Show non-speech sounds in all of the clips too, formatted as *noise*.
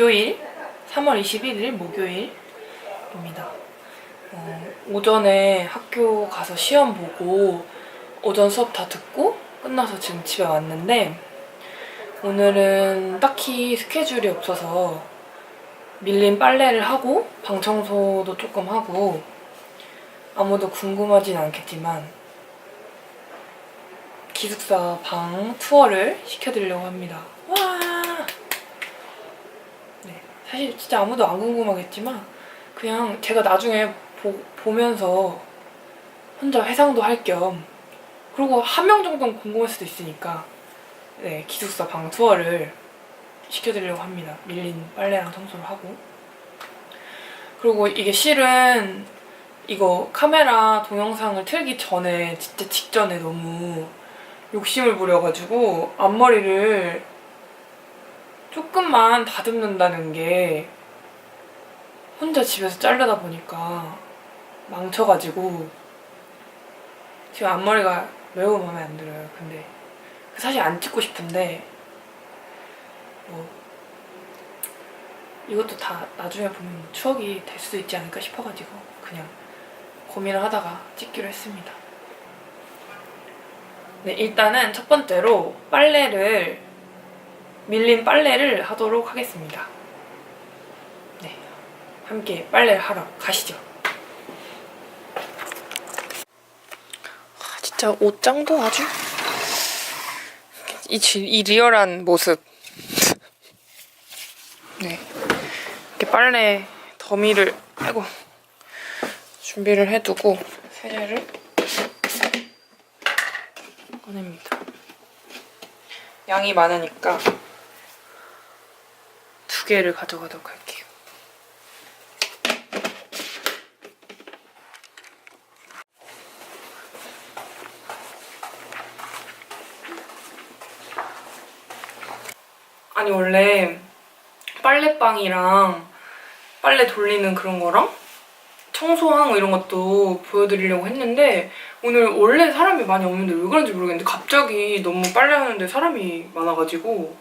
목요일 3월 21일 목요일입니다. 어, 오전에 학교 가서 시험 보고 오전 수업 다 듣고 끝나서 지금 집에 왔는데 오늘은 딱히 스케줄이 없어서 밀린 빨래를 하고 방 청소도 조금 하고 아무도 궁금하진 않겠지만 기숙사 방 투어를 시켜드리려고 합니다. 와! 네, 사실 진짜 아무도 안 궁금하겠지만 그냥 제가 나중에 보, 보면서 혼자 회상도 할 겸 그리고 한 명 정도는 궁금할 수도 있으니까 네, 기숙사 방 투어를 시켜드리려고 합니다. 밀린 빨래랑 청소를 하고 그리고 이게 실은 이거 카메라 동영상을 틀기 전에 진짜 직전에 너무 욕심을 부려가지고 앞머리를 조금만 다듬는다는 게 혼자 집에서 자르다 보니까 망쳐가지고 지금 앞머리가 매우 마음에 안 들어요. 근데 사실 안 찍고 싶은데 뭐 이것도 다 나중에 보면 추억이 될 수도 있지 않을까 싶어가지고 그냥 고민을 하다가 찍기로 했습니다. 네, 일단은 첫 번째로 빨래를 밀린 빨래를 하도록 하겠습니다. 네, 함께 빨래를 하러 가시죠. 아, 진짜 옷장도 아주 이, 지- 이 리얼한 모습. 네, 이렇게 빨래 더미를 아이고 준비를 해두고 세제를 꺼냅니다. 양이 많으니까 두 개를 가져가도록 할게요. 아니 원래 빨래방이랑 빨래 돌리는 그런 거랑 청소하고 이런 것도 보여드리려고 했는데 오늘 원래 사람이 많이 없는데 왜 그런지 모르겠는데 갑자기 너무 빨래하는데 사람이 많아가지고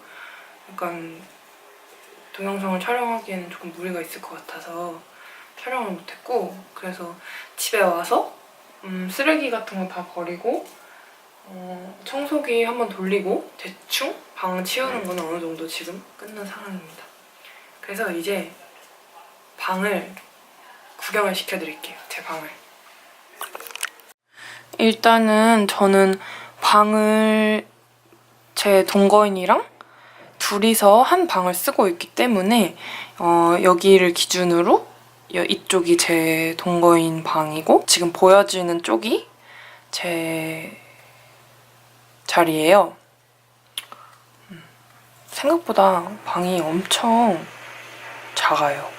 약간 동영상을 촬영하기에는 조금 무리가 있을 것 같아서 촬영을 못했고 그래서 집에 와서 음, 쓰레기 같은 거 다 버리고 어, 청소기 한번 돌리고 대충 방 치우는 건 어느 정도 지금 끝난 상황입니다. 그래서 이제 방을 구경을 시켜드릴게요. 제 방을. 일단은 저는 방을 제 동거인이랑 둘이서 한 방을 쓰고 있기 때문에 어, 여기를 기준으로 여- 이쪽이 제 동거인 방이고 지금 보여지는 쪽이 제 자리예요. 음, 생각보다 방이 엄청 작아요.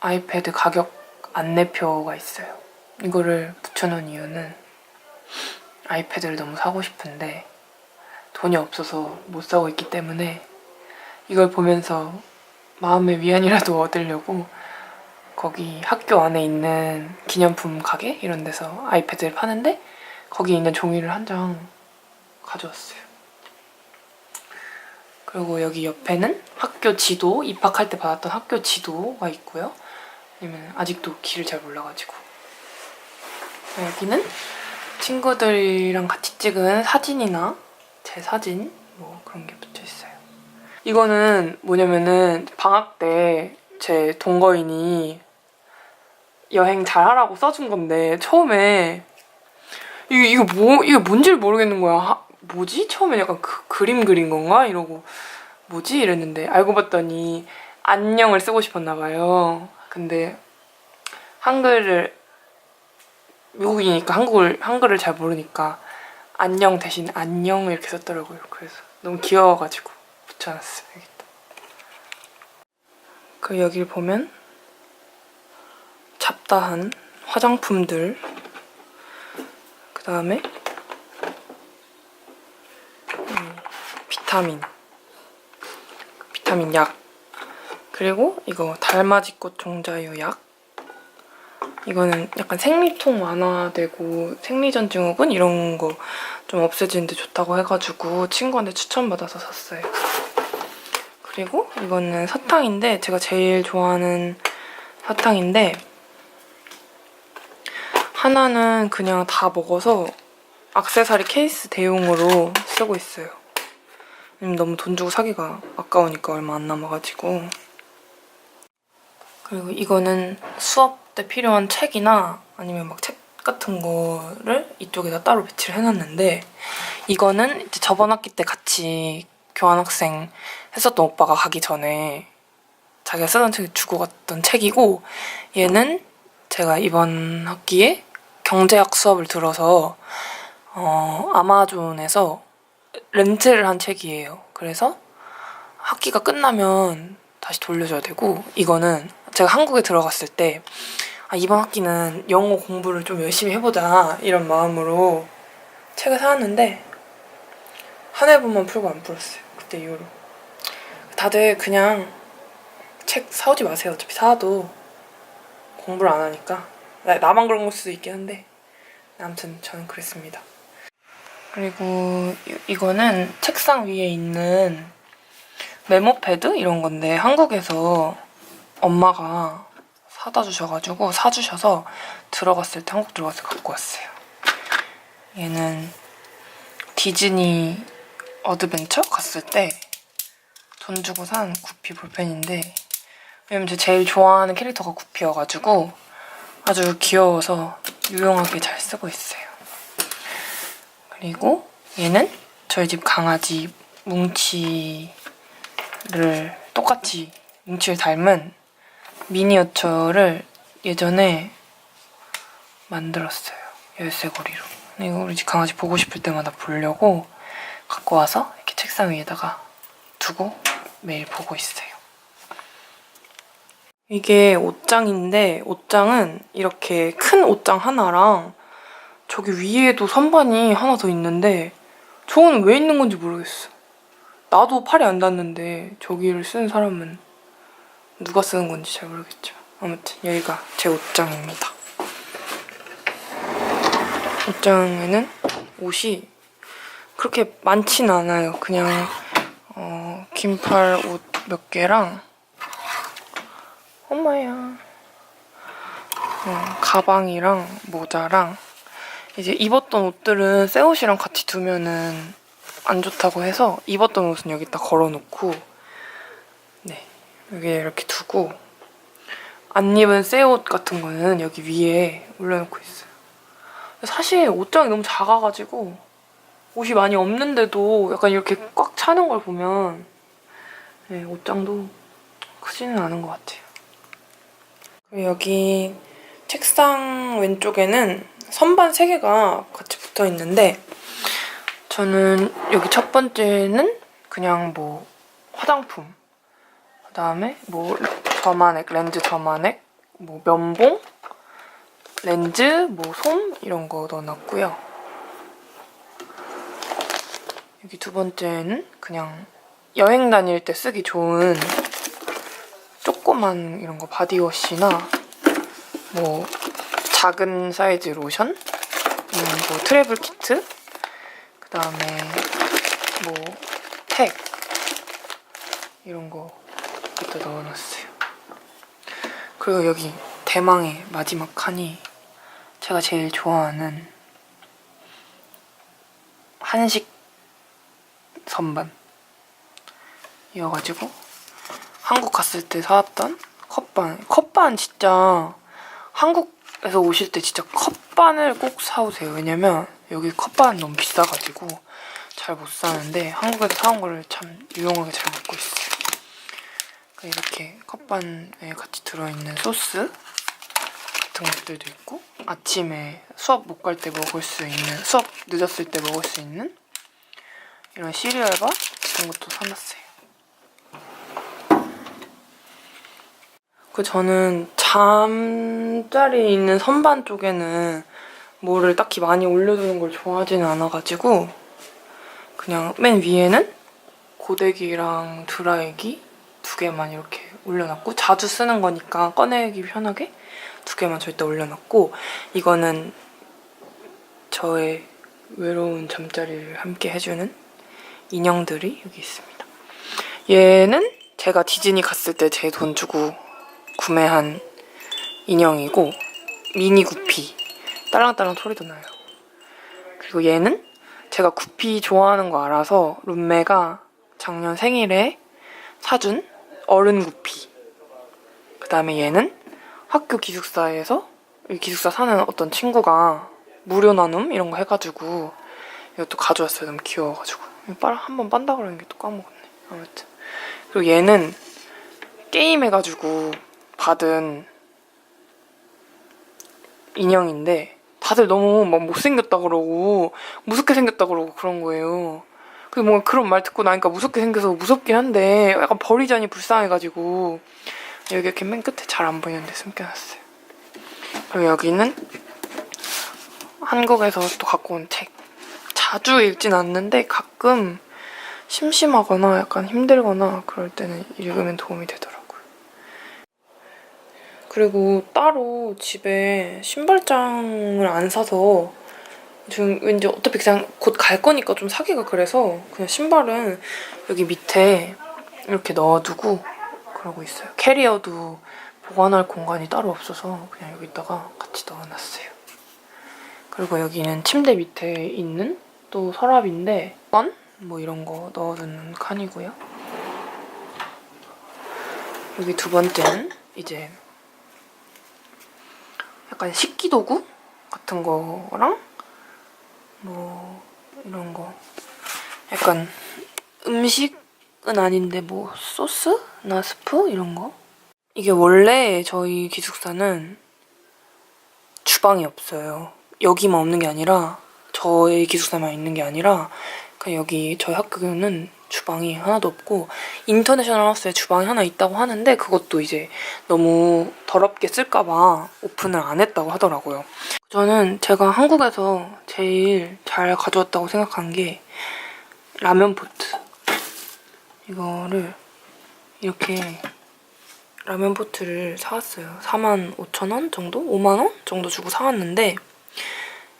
아이패드 가격 안내표가 있어요. 이거를 붙여놓은 이유는 아이패드를 너무 사고 싶은데 돈이 없어서 못 사고 있기 때문에 이걸 보면서 마음의 위안이라도 *laughs* 얻으려고 거기 학교 안에 있는 기념품 가게 이런 데서 아이패드를 파는데 거기 있는 종이를 한 장 가져왔어요. 그리고 여기 옆에는 학교 지도, 입학할 때 받았던 학교 지도가 있고요. 왜냐면 아직도 길을 잘 몰라가지고. 여기는 친구들이랑 같이 찍은 사진이나 제 사진 뭐 그런 게 붙여 있어요. 이거는 뭐냐면은 방학 때 제 동거인이 여행 잘 하라고 써준 건데 처음에 이게 이거 뭐 이게 뭔지를 모르겠는 거야. 하- 뭐지? 처음에 약간 그, 그림 그린 건가 이러고 뭐지 이랬는데 알고 봤더니 안녕을 쓰고 싶었나 봐요. 근데 한글을 미국이니까 한국을 한글을 잘 모르니까 안녕 대신 안녕 이렇게 썼더라고요. 그래서 너무 귀여워가지고 붙여놨어요. 여기다. 그 여기를 보면 잡다한 화장품들 그 다음에 음, 비타민 비타민 약 그리고 이거 달맞이꽃 종자유 약 이거는 약간 생리통 완화되고 생리전 증후군 이런 거 좀 없애지는데 좋다고 해가지고 친구한테 추천받아서 샀어요. 그리고 이거는 사탕인데 제가 제일 좋아하는 사탕인데 하나는 그냥 다 먹어서 악세사리 케이스 대용으로 쓰고 있어요. 너무 돈 주고 사기가 아까우니까 얼마 안 남아가지고. 그리고 이거는 수업 때 필요한 책이나 아니면 막 책 같은 거를 이쪽에다 따로 배치를 해놨는데 이거는 이제 저번 학기 때 같이 교환학생 했었던 오빠가 가기 전에 자기가 쓰던 책 주고 갔던 책이고 얘는 제가 이번 학기에 경제학 수업을 들어서 어, 아마존에서 렌트를 한 책이에요. 그래서 학기가 끝나면 다시 돌려줘야 되고 이거는 제가 한국에 들어갔을 때 아, 이번 학기는 영어 공부를 좀 열심히 해보자 이런 마음으로 책을 사왔는데 한 해분만 풀고 안 풀었어요. 그때 이후로. 다들 그냥 책 사오지 마세요. 어차피 사도 공부를 안 하니까. 나- 나만 그런 걸 수도 있긴 한데 아무튼 저는 그랬습니다. 그리고 이- 이거는 책상 위에 있는 메모 패드 이런 건데 한국에서 엄마가 사다 주셔가지고 사주셔서 들어갔을 때 한국 들어가서 갖고 왔어요. 얘는 디즈니 어드벤처 갔을 때 돈 주고 산 구피 볼펜인데 왜냐면 제가 제일 좋아하는 캐릭터가 구피여가지고 아주 귀여워서 유용하게 잘 쓰고 있어요. 그리고 얘는 저희 집 강아지 뭉치를 똑같이 뭉치를 닮은 미니어처를 예전에 만들었어요. 열쇠고리로. 이거 우리 집 강아지 보고 싶을 때마다 보려고 갖고 와서 이렇게 책상 위에다가 두고 매일 보고 있어요. 이게 옷장인데 옷장은 이렇게 큰 옷장 하나랑 저기 위에도 선반이 하나 더 있는데 저거는 왜 있는 건지 모르겠어. 나도 팔이 안 닿는데 저기를 쓰는 사람은 누가 쓰는 건지 잘 모르겠지만 아무튼 여기가 제 옷장입니다. 옷장에는 옷이 그렇게 많진 않아요. 그냥 어, 긴팔 옷 몇 개랑 엄마야 어, 가방이랑 모자랑 이제 입었던 옷들은 새 옷이랑 같이 두면은 안 좋다고 해서 입었던 옷은 여기다 걸어놓고 네 여기 이렇게 두고 안 입은 새 옷 같은 거는 여기 위에 올려놓고 있어요. 사실 옷장이 너무 작아가지고 옷이 많이 없는데도 약간 이렇게 꽉 차는 걸 보면 네, 옷장도 크지는 않은 것 같아요. 그리고 여기 책상 왼쪽에는 선반 3개가 같이 붙어 있는데 저는 여기 첫 번째는 그냥 뭐 화장품 그다음에 뭐 점안액, 렌즈 점안액, 뭐 면봉, 렌즈, 뭐 솜 이런 거 넣어놨고요. 여기 두 번째는 그냥 여행 다닐 때 쓰기 좋은 조그만 이런 거 바디워시나 뭐 작은 사이즈 로션, 음, 뭐 트래블 키트, 그 다음에 뭐팩 이런 거 여기다 넣어놨어요. 그리고 여기 대망의 마지막 칸이 제가 제일 좋아하는 한식 선반 이어가지고 한국 갔을 때 사왔던 컵반. 컵반 진짜 한국에서 오실 때 진짜 컵반을 꼭 사오세요. 왜냐면 여기 컵반 너무 비싸가지고 잘 못 사는데 한국에서 사온 거를 참 유용하게 잘 먹고 있어요 이렇게 컵반에 같이 들어있는 소스 같은 것들도 있고 아침에 수업 못 갈 때 먹을 수 있는 수업 늦었을 때 먹을 수 있는 이런 시리얼바 같은 것도 사놨어요. 그 저는 잠자리에 있는 선반 쪽에는 뭐를 딱히 많이 올려두는 걸 좋아하지는 않아가지고 그냥 맨 위에는 고데기랑 드라이기 두 개만 이렇게 올려놨고 자주 쓰는 거니까 꺼내기 편하게 두 개만 절대 올려놨고 이거는 저의 외로운 잠자리를 함께 해주는 인형들이 여기 있습니다. 얘는 제가 디즈니 갔을 때 제 돈 주고 구매한 인형이고 미니 구피 딸랑딸랑 소리도 나요. 그리고 얘는 제가 구피 좋아하는 거 알아서 룸메가 작년 생일에 사준 어른 구피. 그 다음에 얘는 학교 기숙사에서 이 기숙사 사는 어떤 친구가 무료 나눔 이런 거 해가지고 이것도 가져왔어요. 너무 귀여워가지고. 빨 한번 빤다 그러는 게 또 까먹었네. 아무튼. 그리고 얘는 게임 해가지고 받은 인형인데 다들 너무 막 못생겼다 그러고 무섭게 생겼다 그러고 그런 거예요. 그래서 뭔가 그런 말 듣고 나니까 무섭게 생겨서 무섭긴 한데 약간 버리자니 불쌍해가지고 여기 이렇게 맨 끝에 잘 안 보이는데 숨겨놨어요. 그리고 여기는 한국에서 또 갖고 온 책. 자주 읽진 않는데 가끔 심심하거나 약간 힘들거나 그럴 때는 읽으면 도움이 되더라고요. 그리고 따로 집에 신발장을 안 사서 좀 왠지 어차피 그냥 곧 갈 거니까 좀 사기가 그래서 그냥 신발은 여기 밑에 이렇게 넣어두고 그러고 있어요. 캐리어도 보관할 공간이 따로 없어서 그냥 여기다가 같이 넣어놨어요. 그리고 여기는 침대 밑에 있는 또 서랍인데 건? 뭐 이런 거 넣어두는 칸이고요. 여기 두 번째는 이제 약간 식기도구 같은 거랑 뭐 이런 거. 약간 음식은 아닌데 뭐 소스나 스프? 이런 거? 이게 원래 저희 기숙사는 주방이 없어요. 여기만 없는 게 아니라 저희 기숙사만 있는 게 아니라 그냥 여기 저희 학교는 주방이 하나도 없고 인터내셔널 하우스에 주방이 하나 있다고 하는데 그것도 이제 너무 더럽게 쓸까봐 오픈을 안 했다고 하더라고요. 저는 제가 한국에서 제일 잘 가져왔다고 생각한 게 라면 포트. 이거를 이렇게 라면 포트를 사왔어요. 4만 5천 원 정도? 5만 원 정도 주고 사왔는데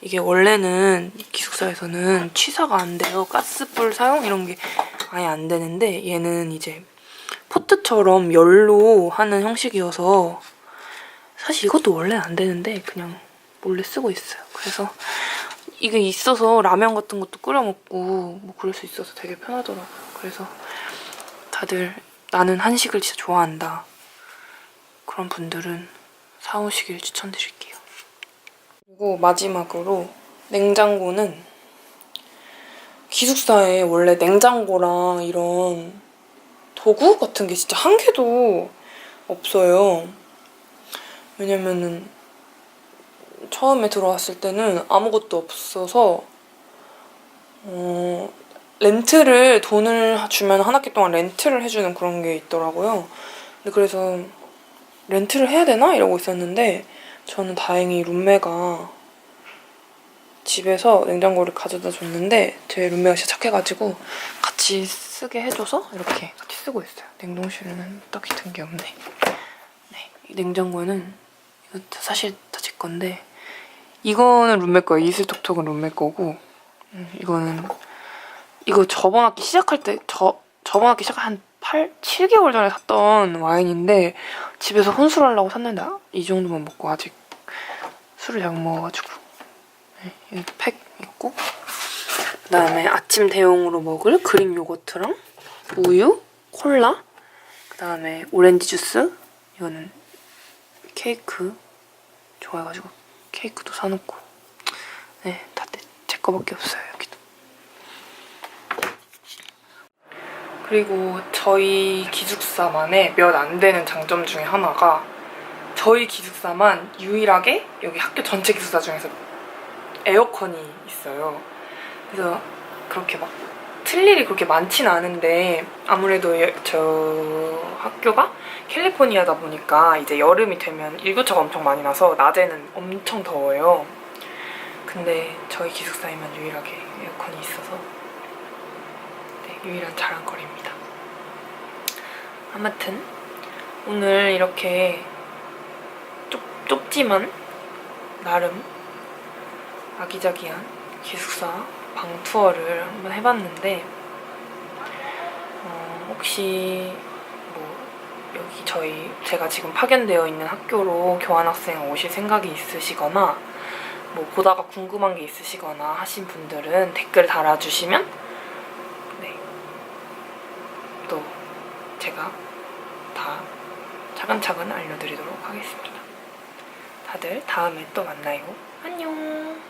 이게 원래는 기숙사에서는 취사가 안 돼요. 가스불 사용 이런 게 아예 안 되는데 얘는 이제 포트처럼 열로 하는 형식이어서 사실 이것도 원래는 안 되는데 그냥 몰래 쓰고 있어요. 그래서 이게 있어서 라면 같은 것도 끓여 먹고 뭐 그럴 수 있어서 되게 편하더라고요. 그래서 다들 나는 한식을 진짜 좋아한다. 그런 분들은 사오시길 추천드릴게요. 그리고 마지막으로 냉장고는 기숙사에 원래 냉장고랑 이런 도구 같은 게 진짜 한 개도 없어요. 왜냐면은 처음에 들어왔을 때는 아무것도 없어서 어, 렌트를 돈을 주면 한 학기 동안 렌트를 해주는 그런 게 있더라고요. 근데 그래서 렌트를 해야 되나 이러고 있었는데 저는 다행히 룸메가 집에서 냉장고를 가져다 줬는데 제 룸메가 진짜 착해가지고 같이 쓰게 해줘서 이렇게 같이 쓰고 있어요. 냉동실에는 딱히 든 게 없네. 네, 이 냉장고는 이거 사실 다 제 건데 이거는 룸메 거예요. 이슬톡톡은 룸메 거고 음, 이거는 이거 저번 학기 시작할 때 저 저번 학기 시작 한 8, 7개월 전에 샀던 와인인데 집에서 혼술하려고 샀는데 이 정도만 먹고 아직 술을 잘 못 먹어가지고. 네, 여기 팩 있고 그 다음에 아침 대용으로 먹을 그릭 요거트랑 우유, 콜라 그 다음에 오렌지 주스 이거는 케이크 좋아해가지고 케이크도 사놓고. 네, 다 제 거밖에 없어요 여기도 그리고 저희 기숙사만의 몇 안 되는 장점 중에 하나가 저희 기숙사만 유일하게 여기 학교 전체 기숙사 중에서 에어컨이 있어요. 그래서 그렇게 막 틀 일이 그렇게 많진 않은데 아무래도 예- 저 학교가 캘리포니아다 보니까 이제 여름이 되면 일교차가 엄청 많이 나서 낮에는 엄청 더워요. 근데 저희 기숙사에만 유일하게 에어컨이 있어서 네, 유일한 자랑거리입니다. 아무튼 오늘 이렇게 좁, 좁지만 나름 아기자기한 기숙사 방 투어를 한번 해봤는데 어, 혹시 뭐 여기 저희 제가 지금 파견되어 있는 학교로 교환학생 오실 생각이 있으시거나 뭐 보다가 궁금한 게 있으시거나 하신 분들은 댓글 달아주시면 차근차근 알려드리도록 하겠습니다. 다들 다음에 또 만나요. 안녕!